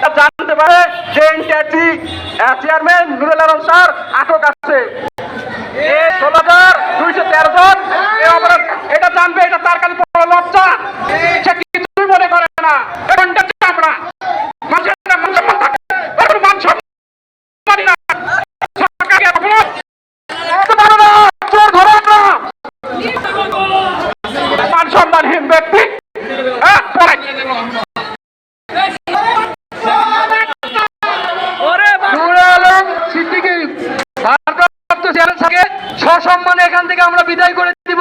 তা জানতে পারে যে NTRT chairman Nurul Alam sir আটক ষোলো হাজার দুইশো তেরো জন এটা জানবে, এটা তার কাছে মান সম্মানহীন ব্যক্তি হ্যাঁ, সম্মান এখান থেকে আমরা বিদায় করে দিব।